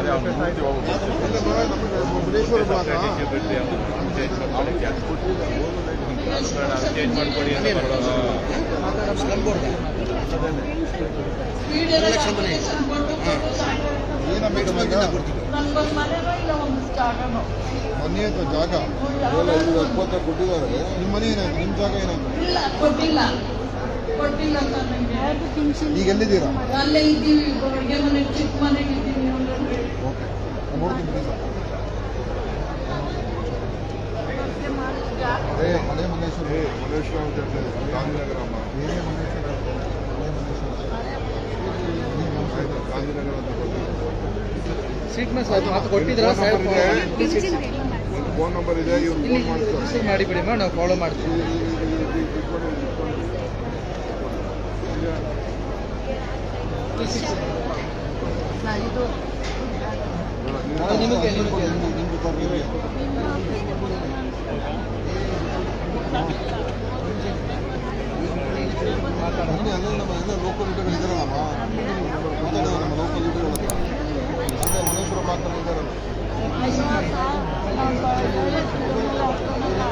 ಇದೆ ಮೂರ್ತಿ ಹೋಗ್ಬೇಕು. ಮುನೇಶ್ವರ ಭಾಗ ಚೇಂಜ್ ಮಾಡ್ಕೊಡಿ ಅಂತ ಬರೋದು. ಮನೆ ಅಥವಾ ಜಾಗ ಎಪ್ಪತ್ತ ಕೊಟ್ಟಿದ್ದಾರೆ ನಿಮ್ಮ ಮನೆ ಏನಾಯ್ತು ನಿಮ್ಮ ಜಾಗ ಏನಾಯ್ತು ಇಲ್ಲ ಕೊಟ್ಟಿಲ್ಲ ಕೊಟ್ಟಿಲ್ಲ ಸರ್ ನನಗೆ ಈಗ ಎಲ್ಲಿದ್ದೀರಾ ಅಲ್ಲೇ ಇದ್ದೀವಿ ಹೊರಗೆ ಮನೆ ಚಿಕ್ಕ ಮನೆಗೆ ಇದ್ದೀವಿ ನೋಡ್ರಿ ಓಕೆ ನೋಡ್ತೀನಿ ಬಿಡಿ ಸರ್ ಅದೇ ಹಳೆ ಮಲ್ಲೇಶ್ವರ ಮಲ್ಲೇಶ್ವರ ಅಂತ ಹೇಳ್ತಾರೆ. ಗಾಂಧಿನಗರ ಅಮ್ಮ ಬೇರೆ ಮಲ್ಲೇಶ್ವರ ಹಳೆ ಮಲ್ಲೇಶ್ವರ ಆಯ್ತು, ಗಾಂಧಿನಗರ ಅಂತ ಫೋನ್ ನಂಬರ್ ಇದೆ. ಇವ್ರು ಫೋನ್ ಮಾಡ್ತಾರೆ. ರಿಸೀವ್ ಮಾಡಿ ಬಿಡಿ ನಾವು ಫಾಲೋ ಮಾಡ್ತೀವಿ. ನಿಮಗೆ ನಿಮಗೆ. ನಿಮ್ಗೆ ಬರ್ತೀವಿ ಬನ್ನಿ ಅಲ್ಲ ನಮ್ಮ ಎಲ್ಲ ಲೋಕಲ್ Thank you.